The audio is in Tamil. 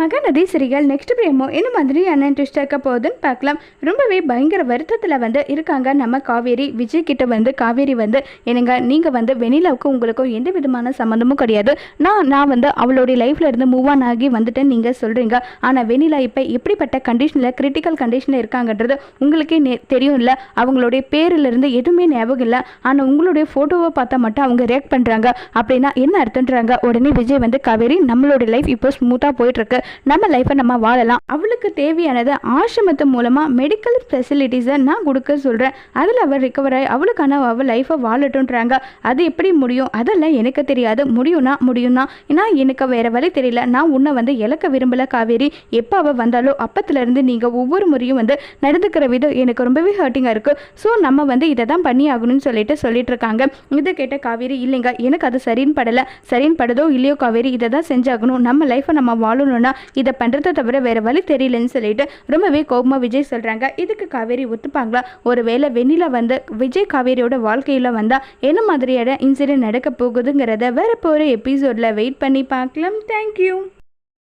மகநதி சிறிகள் நெக்ஸ்ட் பிரேமோ என்ன மாதிரியான ட்விஸ்ட் இருக்க போகுதுன்னு பார்க்கலாம். ரொம்பவே பயங்கர வருத்தத்தில் வந்து இருக்காங்க நம்ம காவேரி. விஜய் கிட்ட வந்து காவேரி வந்து என்னங்க நீங்கள் வந்து வெனிலாவுக்கும் உங்களுக்கும் எந்த விதமான சம்மந்தமும் கிடையாது. நான் நான் வந்து அவளுடைய லைஃப்ல இருந்து மூவ் ஆன் ஆகி வந்துட்டு நீங்கள் சொல்கிறீங்க ஆனால் வெனிலா இப்போ எப்படிப்பட்ட கண்டிஷனில் கிரிட்டிக்கல் கண்டிஷனில் இருக்காங்கன்றது உங்களுக்கே தெரியும் இல்லை அவங்களுடைய பேரிலிருந்து எதுவுமே ஞாபகம் இல்லை. ஆனால் உங்களுடைய ஃபோட்டோவை பார்த்தா மட்டும் அவங்க ரியாக்ட் பண்ணுறாங்க அப்படின்னா என்ன அர்த்தம்ன்றாங்க? உடனே விஜய் வந்து காவேரி நம்மளோட லைஃப் இப்போ ஸ்மூத்தாக போயிட்டுருக்கு நம்ம லைஃப்பை நம்ம வாழலாம். அவளுக்கு தேவையானது ஆசிரமத்து மூலமாக மெடிக்கல் ஃபெசிலிட்டிஸை நான் கொடுக்க சொல்கிறேன் அதில் அவள் ரிகவர் ஆகி அவளுக்கான அவள் லைஃப்பை வாழட்டுன்றாங்க அது எப்படி முடியும்? அதெல்லாம் எனக்கு தெரியாது. முடியும்னா முடியும்னா. ஏன்னா எனக்கு வேறு வழி தெரியல. நான் உன்னை வந்து இழக்க விரும்பல காவேரி. எப்போ அவள் வந்தாலும் அப்பத்துலேருந்து நீங்கள் ஒவ்வொரு முறையும் வந்து நடந்துக்கிற விதம் எனக்கு ரொம்பவே ஹர்ட்டிங்காக இருக்குது ஸோ நம்ம வந்து இதை தான் பண்ணி ஆகணும்னு சொல்லிட்டு சொல்லிட்டு இருக்காங்க. இதை கேட்ட காவேரி இல்லைங்க எனக்கு அது சரின்னு படலை சரின்னு படுதோ இல்லையோ காவேரி இதை தான் செஞ்சாகணும். நம்ம லைஃப்பை நம்ம வாழணும்னா இதை பண்ணுறதை தவிர வேறு வழி தெரியலன்னு சொல்லிட்டு ரொம்பவே கோபமாக விஜய் சொல்கிறாங்க இதுக்கு காவேரி ஒத்துப்பாங்களா? ஒருவேளை வெண்ணிலா வந்து விஜய் காவேரியோட வாழ்க்கையில் வந்தால் என்ன மாதிரியான இன்சிடென்ட் நடக்க போகுதுங்கிறத வேற போகிற எபிசோடில் வெயிட் பண்ணி பார்க்கலாம். தேங்க்யூ